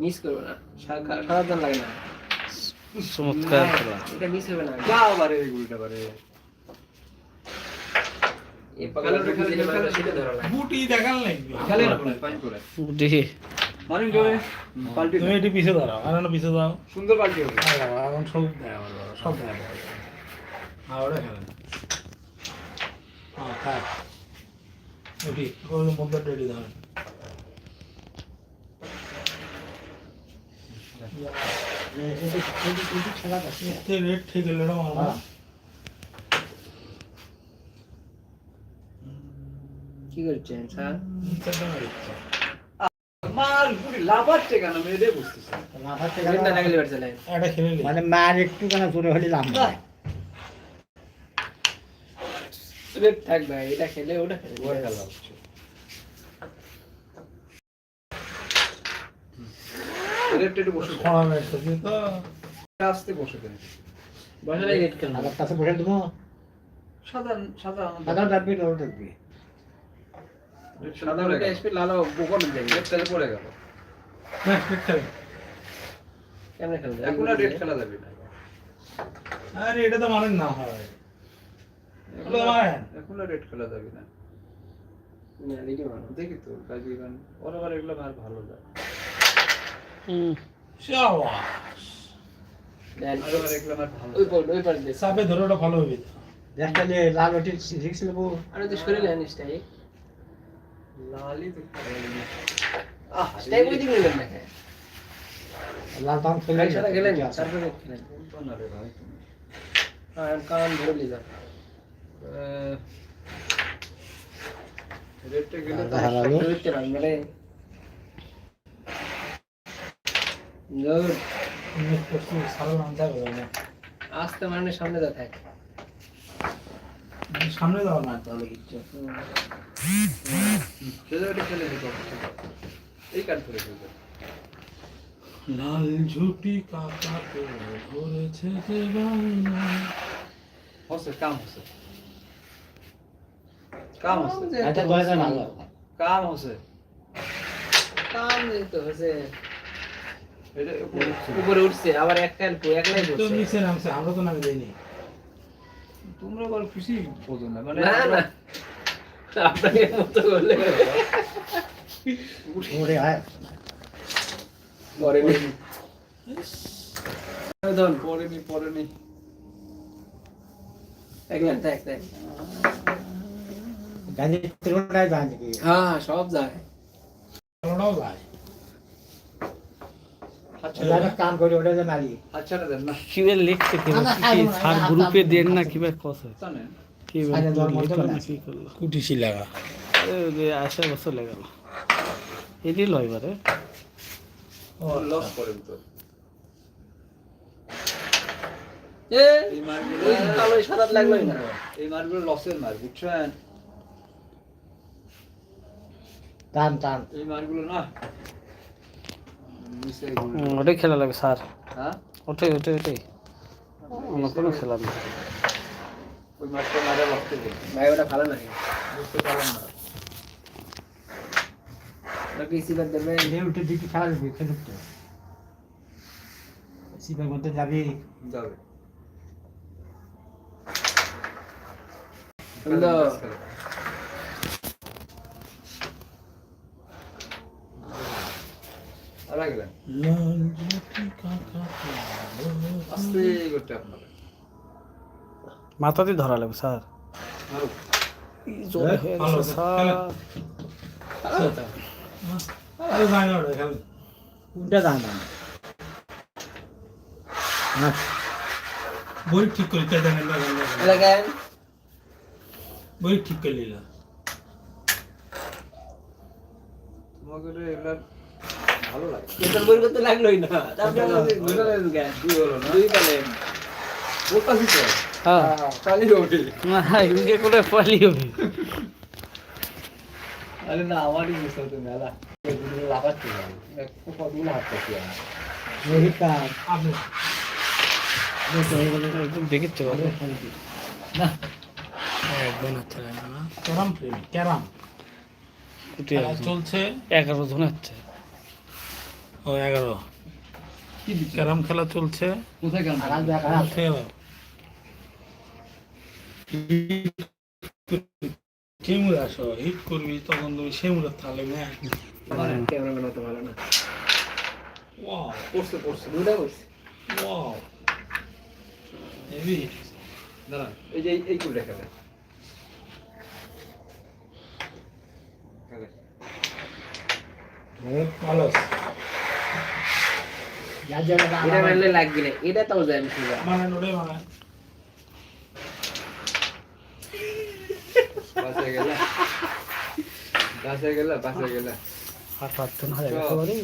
Miss করবে না। সারা দিন লাগে না। চমৎকার খেলা। এটা মিস হবে না যা বারে গুলটা বারে। বুটি দেখাল লাগবে। খেলে পাঁচ করে দেখি মানে জোরে পাল্টি তুমি এটি পিছে দাঁড়াও। আর না পিছে দাও সুন্দর পাল্টি হবে। এখন সব দেয় সব দেয় আর ওটা খেলে হ্যাঁ। থাক এটি ওর মধ্যে রেডি দাও রেট ঠিক হলো না কি করছেন স্যার মানে মার একটু কেন জোরে হলে লাভ নাই। রেড থাক ভাই এটা খেলে ওটা খেলে। একটু বসে খোঁড়া তো আসতে বসে দেন বসালে রেড খেলব আমার কাছে বসে দেবো সাদা সাদা সাদা ডাকবি তোর ডাকবি সাদা ওটা এসপি লাল বোকন দেবে রেড পড়ে গেল। হ্যাঁ ঠিক খেলে। কেমনে খেলবে? এখন আর রেড খেলা যাবে না। আরে এটা তো মানেন না হয়। এগুলো মানেন এখন আর রেড খেলা যাবে না। না লিডি দেখি তো কাজী এগুলো আর ভালো যায়। চাপে ধরে ওটা ভালো হবে। তো। একটা যে লাল ওটি রিক্স নেব। আর ওই তো শরীরে আনিসটাই লালই তো। আহ স্টাই করে দিবেন না লাল টাউন খেলে একসাথে খেলেন তারপরে খেলেন। না রে ভাই হ্যাঁ কারণ ধরে লিজা আহ, রেডটা গেলে তো মানে গুড মিস করছি সারা আনতে হবে না আস্তে মানে সামনে যা থাকে। সামনে যাও না তাহলে কিচ্ছু। এই কাজ করে ফেলবে। লাল ঝুটি কাকাকে ধরেছে যে বাংলা। হচ্ছে কাম হচ্ছে কাম হচ্ছে এটা দরজা না কাম হচ্ছে কাম তো এটা উপরে উঠছে। উপরে উঠছে আবার একটা একলাই তো নিচে নামছে আমরা তো নামে দেয়নি তোমরা আবার খুশি? বোঝো না মানে না না। আপনাকে মতো করলে ওরে আয়। পরে ধন পড়েনি পড়েনি। এক মিনিট এক গাড়ি তিরোটাই যায় নাকি? হ্যাঁ সব যায়। ওটাও যায়। কাম করি ওটা যে মারি। লিখছে কি গ্রুপে দেন না, লাগা। আশা বছর লেগেল। এটি লয় লস তো এই মারগুলো ওই সাদা লাগলোই না এই মারগুলো লসের মার বুঝছেন? টান টান। এই মারগুলো না ওটাই খেলা লাগবে স্যার। হ্যাঁ? ওটাই ওটাই ওটাই। অন্য কোনো খেলা নেই। ওই মারটা মারা রক্তে ভাই ওটা ভালো লাগে। বুঝতে পারলাম না। ওটা কি দেবে। এই উঠে দিকে খেলা দিবি খেলে উঠতে সিপের মধ্যে যাবি। আর আগে দেন। লাল ঝুটি কাকাকে আস্তে করতে আপনারা মাথাতে ধরা লাগবে স্যার মারো কি জোরে হয়ে ভালো, গেছে স্যার আরে যায় না ওটা খেলে কোনটা দাম দাম না বই ঠিক করে কে জানেন না লাগান বই ঠিক করে নিলা তোমাকে রে এগুলা ভালো লাগে। এটা বই করতে লাগলোই না। তারপরে ঘুরে লাগল কেন দুই হলো না? দুই তো? হ্যাঁ। কালি ওঠে না এদিকে করে পালি হবে। আরে না আমারই বুঝতে হতো মেলা। লাফাচ্ছে কতগুলো হাত পাচ্ছি আমি রোহিত কাজ আপনি দেখেছ? না। একদম হচ্ছে না ক্যারাম প্রেমী ক্যারাম। চলছে। এগারো জন হচ্ছে। ও এগারো। ক্যারাম খেলা চলছে। কোথায় গেল আর আসবে আর আসবে। খেয়ে নাও। কেমুরে আসো হিট করবি তখন তুমি সেমুরে থাকলে না আমার ক্যামেরাম্যান অত ভালো না। ওয়াও পড়ছে পড়ছে দুটা পড়ছে। ওয়াও হেভি দাঁড়ান। এই যে এই- কুলটা খেলে। ভালো এটা লাগবে না এটা তাও যায় আমি সোজা মানে নোটে মানে বাসে গেলে। বাসে গেলে বাসে গেলে। হাত পারতো না দেখো বলে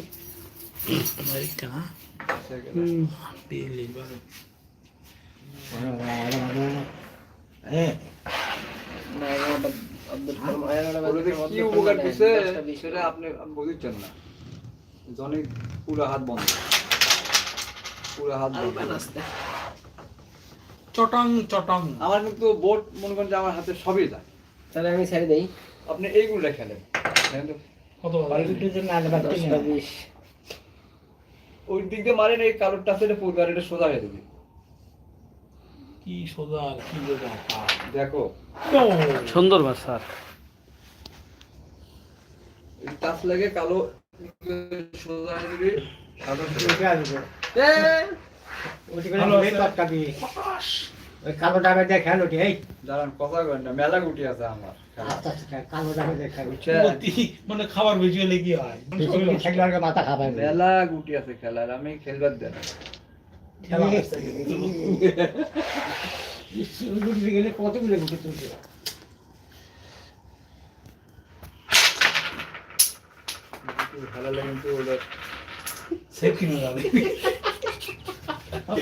আমেরিকা না বাসে গেলে। দিল্লি বারে হ্যাঁ না কি উপকার দিছে আপনি আপনি বুঝছেন না। জনে পুরো হাত বন্ধ। পুরো হাত চটং চটং। আমার কিন্তু বোর্ড মনে করেন যে আমার হাতে সবই যায়। তাহলে আমি ছেড়ে দেই। আপনি এইগুলো খেলেন কত ওই দিক দিয়ে মারেন এই কালোরটা সেটা পড়বে আর এটা সোজা হয়ে যাবে। কি সোজা কি দেখো। সুন্দর বাস স্যার। টাচ লাগে কালো সোজা হয়ে যাবে। কালো ডাবে দিয়ে খেল এই। দাঁড়ান কথা করেন না মেলা গুটি আছে আমার কালো ডাবে? অতি মানে খাবার বেশি হলে কি হয় আর মাথা খাবে মেলা গুটি আছে খেলার আমি খেলবার দেন কতগুলো গুটি তুলছে? খেলালে কিন্তু ওদের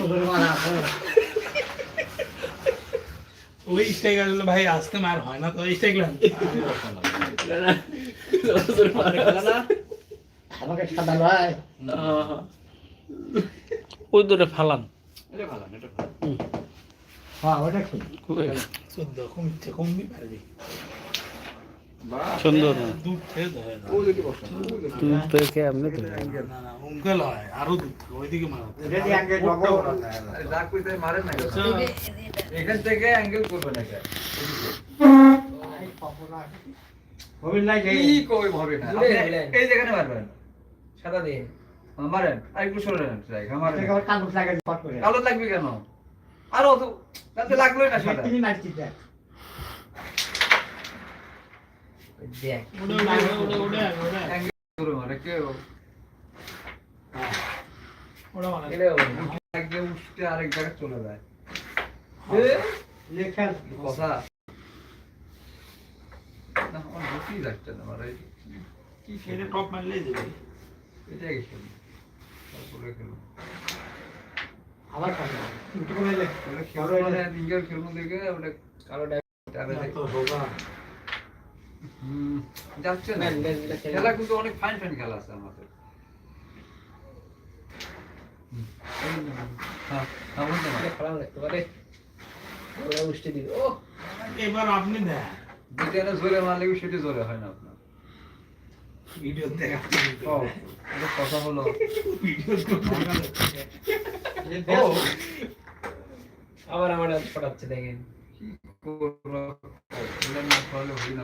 করে মারা আছে? ওই আসলে ভাই আজকে মার হয় না তো না আমাকে সাদা। না, ওই দূরে ফালান এটা ভালো এটা ভালো হ্যাঁ, ওটা ঠিক। চোদ্দ কমছে কমবি পারবি সুন্দর থেকে যদি দূর থেকে আপনি না না আরও থেকে ওইদিকে মারা না এখান থেকে অ্যাঙ্গেল করবে না এটা হবে না যে। কি কই না দূরে আপনি গেলেন। এই যেখানে মারবেন সাদা দিয়ে। হ্যাঁ, মারেন আর একটু সরে নেন। কালো লাগবে কেন? আরও অত তাতে লাগলোই না সাদা তিনি মারছি দেখ। ওই দেখ। ওটা ওটা ওটা ওটা ওটা অ্যাঙ্গেল করে মারে কে ওটা মানে এটাও হবে না। আগে উঠতে এটাই খেলি তারপরে খেলো আবার দেখে ওটা কালো হুম, যাচ্ছে না। খেলা। কিন্তু অনেক ফাইন ফাইন খেলা আছে আমাদের। হ্যাঁ হ্যাঁ এবার আপনি দেন যেটা জোরে মারলে সেটা জোরে হয় না আপনার? কথা হলো। আবার আমার ফটাচ্ছে দেখেন। না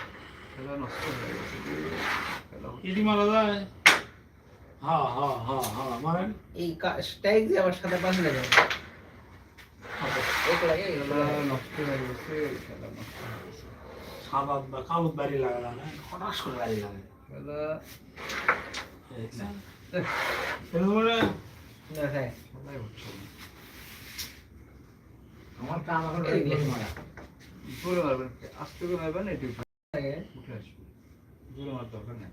খেলা নষ্ট হয়ে গেছে। খেলা মারা যায়। হ্যাঁ হ্যাঁ হ্যাঁ হ্যাঁ মারেন। এই কা- দিয়ে আমার সাথে পাশে লাগে। ওকে লাগে, এগুলো খেলা লাগে। নষ্ট হয়ে গেছে খেলা নষ্ট হয়ে গেছে। সাদা বা কালো বাড়ি লাগালাম না হঠাৎ করে বাড়ি লাগে খেলা দেখছেন? এহ, না, হ্যাঁ। খেলাই হচ্ছে আমার কাম এখন মারবেন আস্তে করে মারবেন এটি দরকার হয়ে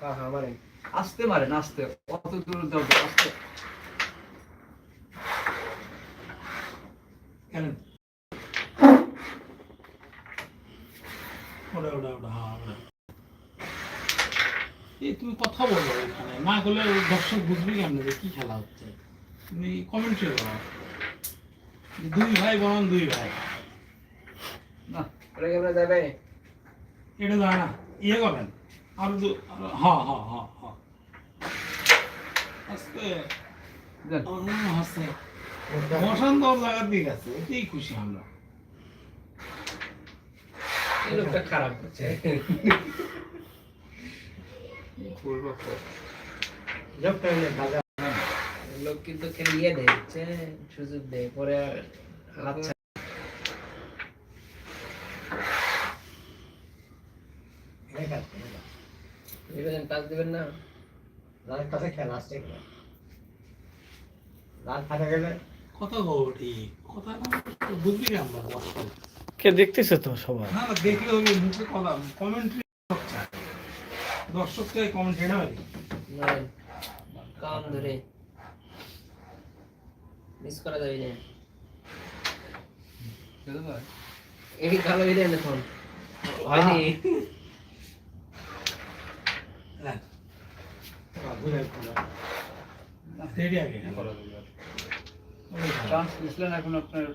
হ্যাঁ, হ্যাঁ, মারেন। আস্তে অত দূর তো, আস্তে। হ্যাঁ তুমি কথা বলো এখানে। না করলে দর্শক বুঝবি কেমন কি খেলা হচ্ছে। তুমি কমেন্ট্রি করো দুই ভাই বরং দুই ভাই। না ওটা কেমন যাবে? এটা যায় না ইয়ে করবেন আর দু হ্যাঁ হ্যাঁ হ্যাঁ হ্যাঁ আস্তে। মনে হচ্ছে বসান দর জায়গার দিক আছে এতেই খুশি আমরা। লোকটা খারাপ হচ্ছে লোকটা লোক কিন্তু খেলে ইয়ে দেয় সুযোগ দেয় পরে আর হাত কাজ দিবেন না? লাল কাছে খেলা আসছে লাল ফাটা গেলে কথা গো ঠিক কথা বুঝবি কি আমরা দর্শক কে দেখতেছে তো সবাই? না না দেখলে ওই মুখে কথা কমেন্ট্রি দর্শক চাই কমেন্ট্রি না কাম ধরে। মিস করা যাবে না? এই কালো এখন। হয়নি। হ্যাঁ। বুঝে কথা রেডি আগে। করা যাবে। আর। চান্স দিছিলেন এখন আপনার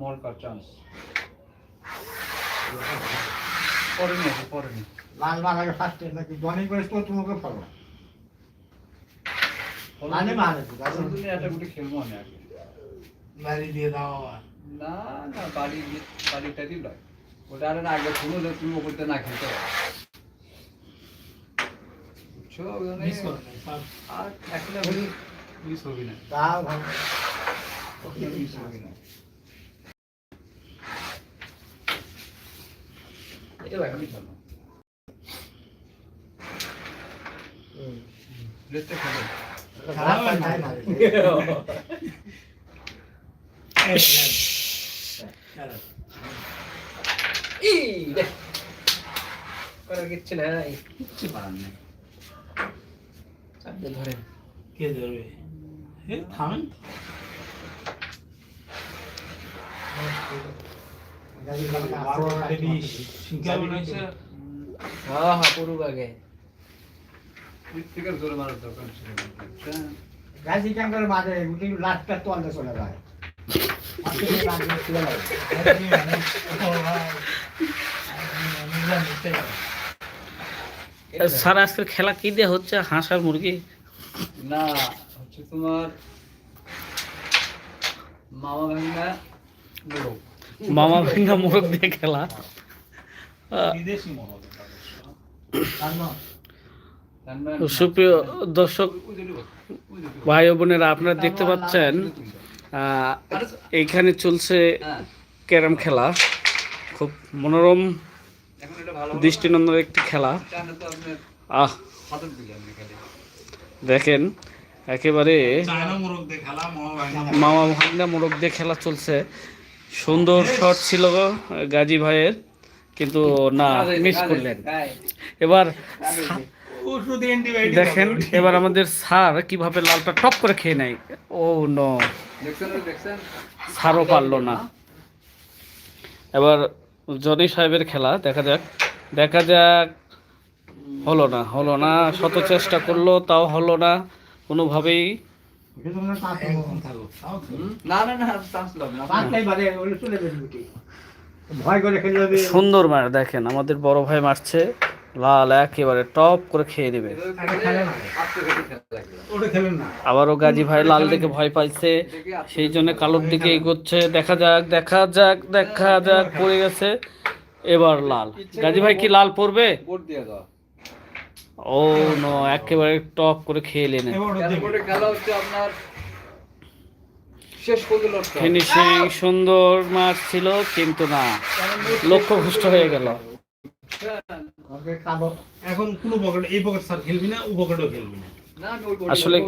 মরকার চান্স পরেনি এখন পরেনি। লাল মার আগে ফার্স্টে নাকি? জনি করে তো তোমাকে ফলো মানে মানে একটা গুটি খেলব আমি আগে। বাড়ি দিয়ে দাও আবার। না না বাড়ি বাড়িটা দিল ওটা আর আগে যে তুমি ওপরতে না খেলতে। বুঝছ? আর এখন আমি মিস হবি না। তাও ভালো মিস হবি না। এটা লাগে আমি হুম। লেটটা খেলো। খারাপ না এই, এই, চলো। ই দেখ করার কিচ্ছু নাই কিচ্ছু পারার নেই দিয়ে ধরেন কে ধরবে এ থামেন হ্যাঁ হ্যাঁ পুরুক আগে জোরে মারার মাঝে লাস্টটা তোলতে চলে যায় স্যার আজকের খেলা কি দিয়ে হচ্ছে হাঁস আর মুরগি না হচ্ছে তোমার মামা ভাঙা মোড়ক মামা ভাঙ্গা মোরগ দিয়ে খেলা সুপ্রিয় দর্শক। ভাই বোনেরা আপনারা দেখতে পাচ্ছেন এইখানে চলছে হ্যাঁ, ক্যারাম খেলা। খুব মনোরম। দৃষ্টিনন্দন একটি খেলা। আপনার আহ। দেখেন একেবারে মামা ভাঙ্গা মোরগ দিয়ে খেলা চলছে। সুন্দর শট ছিল গাজী ভাইয়ের কিন্তু না মিস করলেন। এবার ও শুধু অ্যান্টিবায়োটিক দেখেন এবার আমাদের স্যার কীভাবে লালটা টপ করে খেয়ে নেয়। Oh no. দেখছেন দেখছেন? স্যারও পারল না। এবার জনি সাহেবের খেলা দেখা যাক। দেখা যাক হলো না হলো না। শত চেষ্টা করল তাও হলো না। কোনোভাবেই সুন্দর মার দেখেন আমাদের বড় ভাই মারছে। লাল একেবারে টপ করে খেয়ে নেবে। আবারও গাজী ভাই লাল দেখে ভয় পাইছে। সেই জন্য কালোর দিকে এগোচ্ছে। দেখা যাক দেখা যাক দেখা যাক, পড়ে গেছে। এবার লাল। গাজী ভাই কি লাল পড়বে ও নো, একেবারে টপ করে খেয়ে নেন। ফিনিশিং সুন্দর মাছ ছিল, কিন্তু না। লক্ষ্য ভ্রষ্ট হয়ে গেল। এখন কোনো পকেট এই পকেট স্যার খেলবি না ও পকেটও খেলবি না? না, আমি ওই board- আসলে।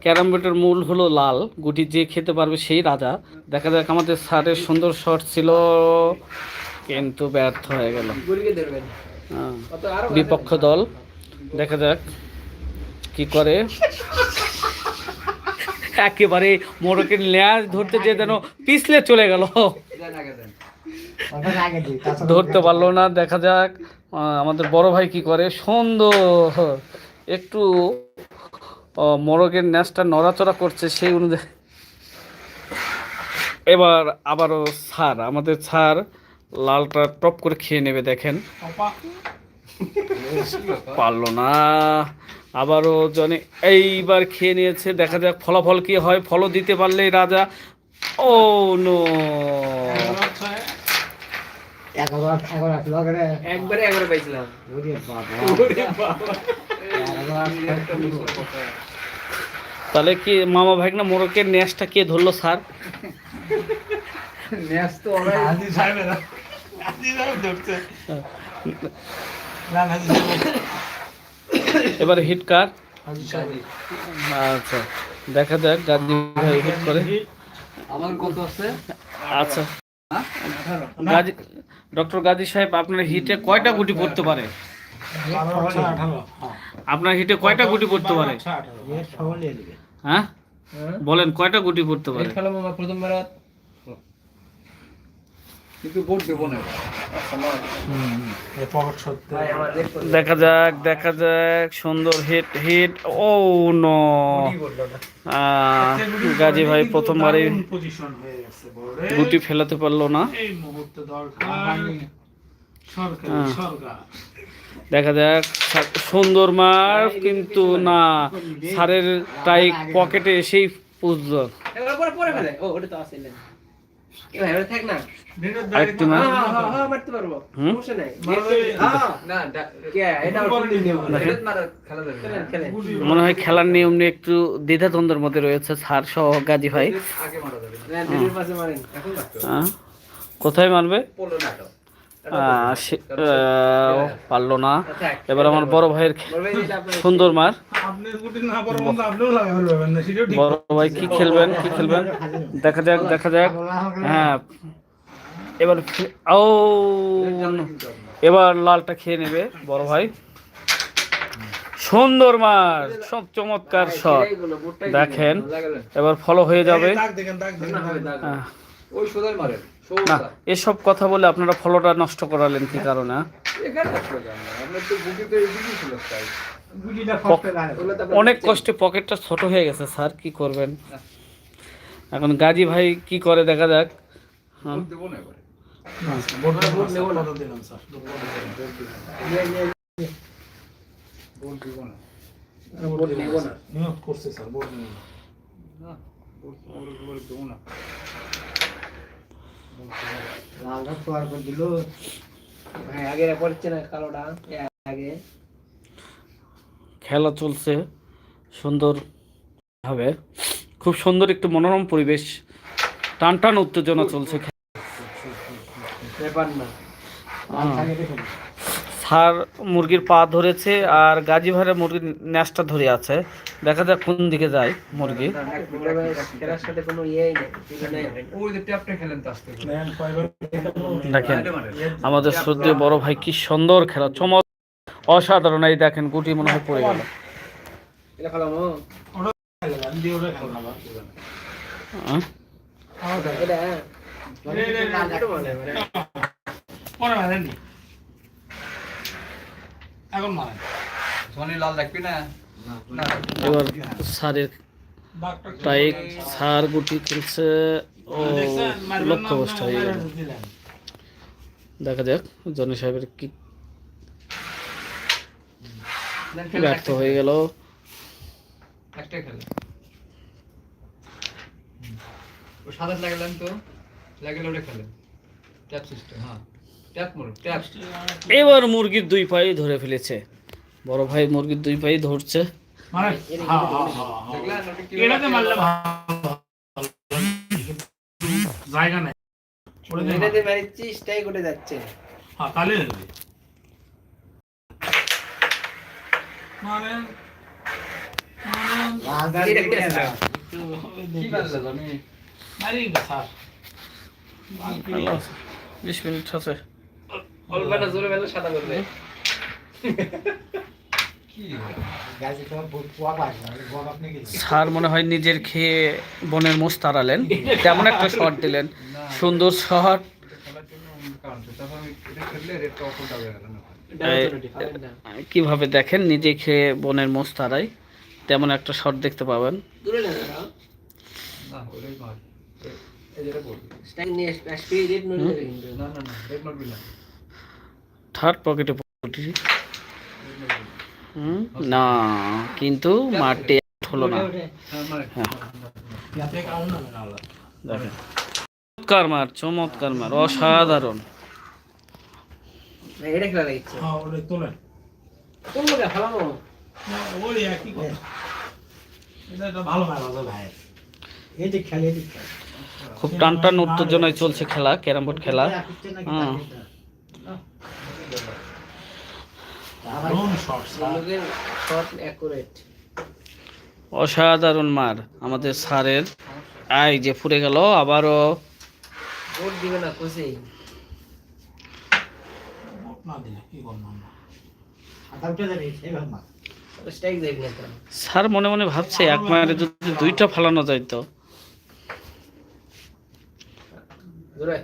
ক্যারাম বোর্ডের মূল হলো লাল। গুটি যে খেতে পারবে সেই রাজা। দেখা যাক আমাদের স্যারের সুন্দর শট ছিল কিন্তু ব্যর্থ হয়ে গেল। হ্যাঁ। বিপক্ষ দল। দেখা যাক কি করে। একেবারে মোরকের ল্যাজ ধরতে যে যেন পিছলে চলে গেল। ধরতে পারল না দেখা যাক আমাদের বড় ভাই কি করে? সুন্দর একটু মোরগের ন্যাসটা নড়াচড়া করছে সেই অনুযায়ী। এবার আবারও ছাড় আমাদের ছাড় লালটা টপ করে খেয়ে নেবে দেখেন। পারল না। আবারও জনে এইবার খেয়ে নিয়েছে দেখা যাক ফলাফল কি হয়। ফলও দিতে পারলেই রাজা। Oh no. এগারো এগারো লগরে একবারে একবারে পাইছিলাম। ওরে বাবা। এগারো আট একটা মিস করতে তাহলে কি মামা ভাই না মোরকের ন্যাসটা কে ধরলো স্যার? ন্যাস তো সাহেবেরা সাহেব ধরছে। না এবার হিট কার? আচ্ছা দেখা যাক গাজী ভাই হিট করে। আমার কত আছে? আচ্ছা। গাজী ডক্টর গাজী সাহেব আপনার হিটে কয়টা গুটি পড়তে পারে? আপনার হিটে কয়টা গুটি পড়তে পারে? হ্যাঁ? হ্যাঁ? বলেন কয়টা গুটি পড়তে পারে? প্রথমবার কিন্তু ভোট দেবো না। দেখা যাক দেখা যাক সুন্দর হিট হিট ও নো গাজী ভাই প্রথমবারই পজিশন হয়ে গেছে বড় গুটি ফেলাতে পারল না। এই মুহূর্তে দরকার সরকার। সরকার দেখা যাক সুন্দর মার কিন্তু না সারের টাই পকেটে এসেই পুজলো থাক না। হ্যাঁ হ্যাঁ হ্যাঁ। হ্যাঁ মনে হয় খেলার নিয়ম নিয়ে একটু দ্বিধাদ্বন্দ্বের মধ্যে রয়েছে সার সহ গাজী ভাই আহ, কোথায় মারবে? পারল না এবার আমার বড় ভাইয়ের সুন্দর মার বড় ভাই কি খেলবেন কি খেলবেন দেখা যাক দেখা যাক হ্যাঁ এবার ও এবার লালটা খেয়ে নেবে বড় ভাই সুন্দর মার সব চমৎকার শট দেখেন এবার ফলো হয়ে যাবে ওই সোজাই মারেন না এসব কথা বলে আপনারা ফলোটা নষ্ট করালেন কি কারণে হ্যাঁ? অনেক কষ্টে পকেটটা ছোট হয়ে গেছে স্যার কি করবেন? এখন গাজী ভাই কি করে দেখা যাক হ্যাঁ। করছে স্যার লালটা তো করে দিল। আগে পড়ছে না কালোটা। আগে। খেলা চলছে। সুন্দর হবে। খুব সুন্দর একটু মনোরম পরিবেশ। টান টান উত্তেজনা চলছে ব্যাপার না। স্যার মুরগির পা ধরেছে আর গাজী ভাইয়ের মুরগির ন্যাসটা ধরে আছে। দেখা যাক কোন দিকে যায় মুরগি। হয় দেখেন আমাদের শ্রদ্ধেয় বড় ভাই কি সুন্দর খেলা চমৎ অসাধারণ এই দেখেন গুটি মনে হয় পড়ে গেল। এটা খেলামো আমি দিয়ে ওটা খেললাম আবার হ্যাঁ? এটা রে, রে, রে, এটা বলে মানে পরে মারেননি এখন মারেন। সনি লাল দেখবি না? এবার ডাক্তার টাইক স্যার গুটি খেলছে। ও দেখছেন মারবেন হয়ে গেল। দেখা যাক জনি সাহেবের কি ব্যর্থ হয়ে গেল। খেলে। সাদা লাগালেন তো? লাগালে ওটা খেলেন ট্যাপ সিস্টেম হ্যাঁ। এবার মুরগির দুই পায়ে ধরে ফেলেছে। বড় ভাই মুরগির দুই পায়ে ধরছে। মানে হ্যাঁ হ্যাঁ হ্যাঁ জায়গা নেই। যাচ্ছে। হ্যাঁ তাহলে মানে মানে স্যার। বিশ মিনিট আছে। না জোরে সাদা করবে স্যার মনে হয় নিজের খেয়ে বনের মোষ তাড়ালেন। তেমন একটা শট দিলেন। সুন্দর শট। হয়ে কীভাবে দেখেন নিজে খেয়ে বনের মোষ তাড়াই তেমন একটা শট দেখতে পাবেন। দূরে না থার্ড পকেটে হুম, না কিন্তু মারটি হলো না। দেখেন চমৎকার মার চমৎকার মার অসাধারণ। হ্যাঁ খুব টান টান উত্তেজনায় চলছে খেলা ক্যারাম বোর্ড খেলা। হ্যাঁ। ড্রোন শট লোকের শট অ্যাকুরেট অসাধারণ মার আমাদের স্যারের। আই যে ফুরে গেল আবারও। দিবে না স্যার মনে মনে ভাবছে এক মায়ের যদি দুইটা ফালানো যাইতো দূরে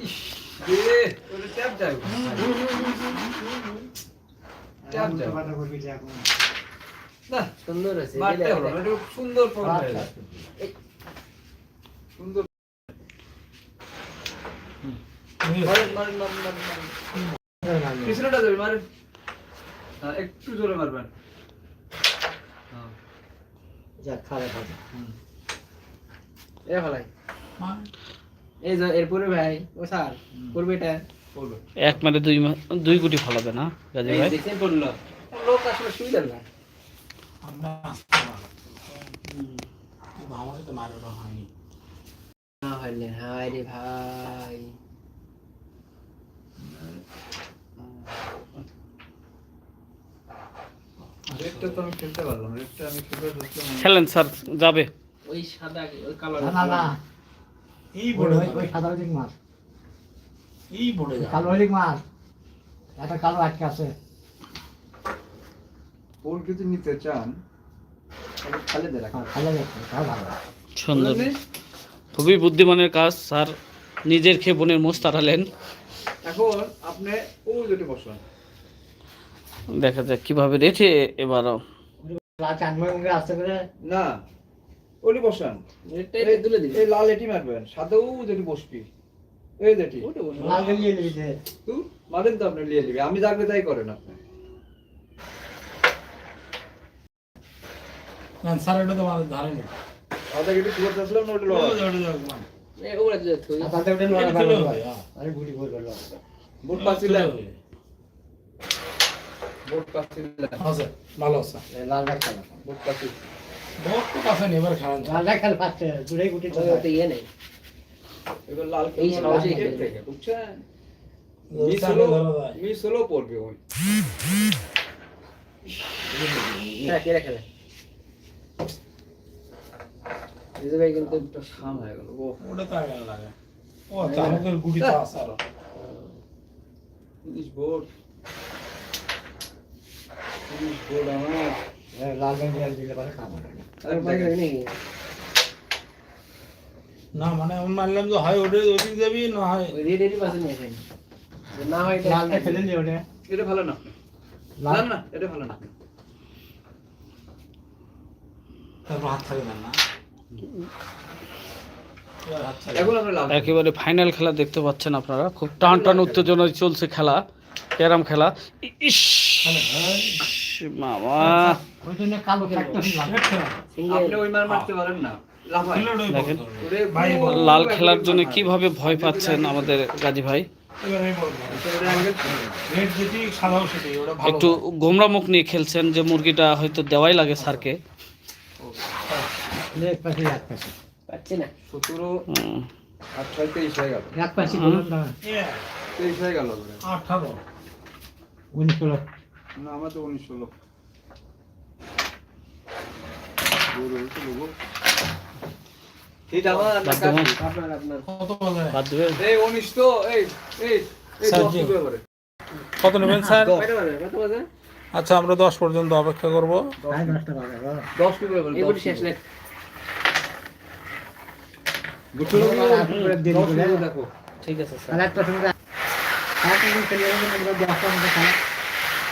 এ ওটা ট্যাপ যায় ট্যাপ যায় কথা বলবি যে এখন না সুন্দর একটু জোরে মারবেন খারাপ হবে এটা ফেলাই মার। এই যে এরপরে ভাই ও স্যার করবে এটা? বলবে এক মারে দুই দুই গুটি ফালাবে না গাজী ভাই? দেখছেন পড়ল। লোক আসলে সুবিধা না। ভাই। খেলেন স্যার যাবে। ওই সাদা ওই কালো না এই ওই ওই- ওই সাদা হলিক মাছ। এই বোর্ডে কালো হলিক মাছ। একটা কালো আটকে আছে। ওর যদি নিতে চান তাহলে খালে দে রাখা। খালে যাচ্ছে তাও ভালো। সুন্দর। খুবই বুদ্ধিমানের কাজ স্যার। নিজের খেয়ে বনের মোষ তাড়ালেন। এখন আপনি ও যেটা বসান। দেখা যাক কীভাবে রেখে এবারও। আসতে করে না। ওলি বসান। তুলে এই লাল এটি মারবেন। সাদাও যেটি বসবি। এই যেটি ওটা তুই মারেন তো আপনি লিয়ে নিবি। আমি যাকে তাই করেন আপনি। স্যার এটা তো আমাদের ধারে নেই আদা কেটে শুরু করতেছিলাম না ওটা লড়া ওটা তুলে হয়। হ্যাঁ। বুট পাচ্ছিলেন বুট পাচ্ছিলেন আছে ভালো আছে লাল রাখ বুট পাচ্ছিল বহুত তো কাছে নেই এবার খেলা লাল রাখ খেলা পাচ্ছে দুটাই গুটি ওই ওতে ইয়ে নেই এবার লাল এই খেলব সাহসী লাল খেলবে। থেকে বুঝছেন মিস মিস হলো ধরা যায় মিস হলো পড়বে ওই হ্যাঁ কেরা খেলে দিদি ভাই কিন্তু একটা খাম হয়ে গেল ও ওটা তো আগে লাগে ও আচ্ছা আমাদের গুটি তো আছে আরও তিরিশ বোর্ড তিরিশ বোর্ড আমার লাল রঙের দিলে পরে খাব। না মানে আমি মানলাম যে হয় ওটা ওদিক যাবি না হয় রেড পাশে নিয়ে না হয় লালটা ফেলে ওটা। এটা ভালো না। লাল না এটা ভালো না। তারপর হাত থাকে না। এবার হাত ছাড়ে। এখন আমরা লাল একেবারে ফাইনাল খেলা দেখতে পাচ্ছেন আপনারা। খুব টান টান উত্তেজনায় চলছে খেলা ক্যারাম খেলা। ইস! ওই জন্য কালো আপনি ওই মার মারতে পারেন না। লাল খেলার জন্য কীভাবে ভয় পাচ্ছেন আমাদের গাজী ভাই? এবার আমি বলব। ওটা আগে রেড যেটি সাদাও সেটি ওটা ভালো একটু গোমরা মুখ নিয়ে খেলছেন যে মুরগিটা হয়তো দেওয়াই লাগে স্যারকে। হয়ে হয়ে উনিশ না আমার তো উনিশ ষোলো কত নেবেন স্যার? আচ্ছা আমরা দশ পর্যন্ত অপেক্ষা করব। মিনিট দেখো। ঠিক আছে স্যার।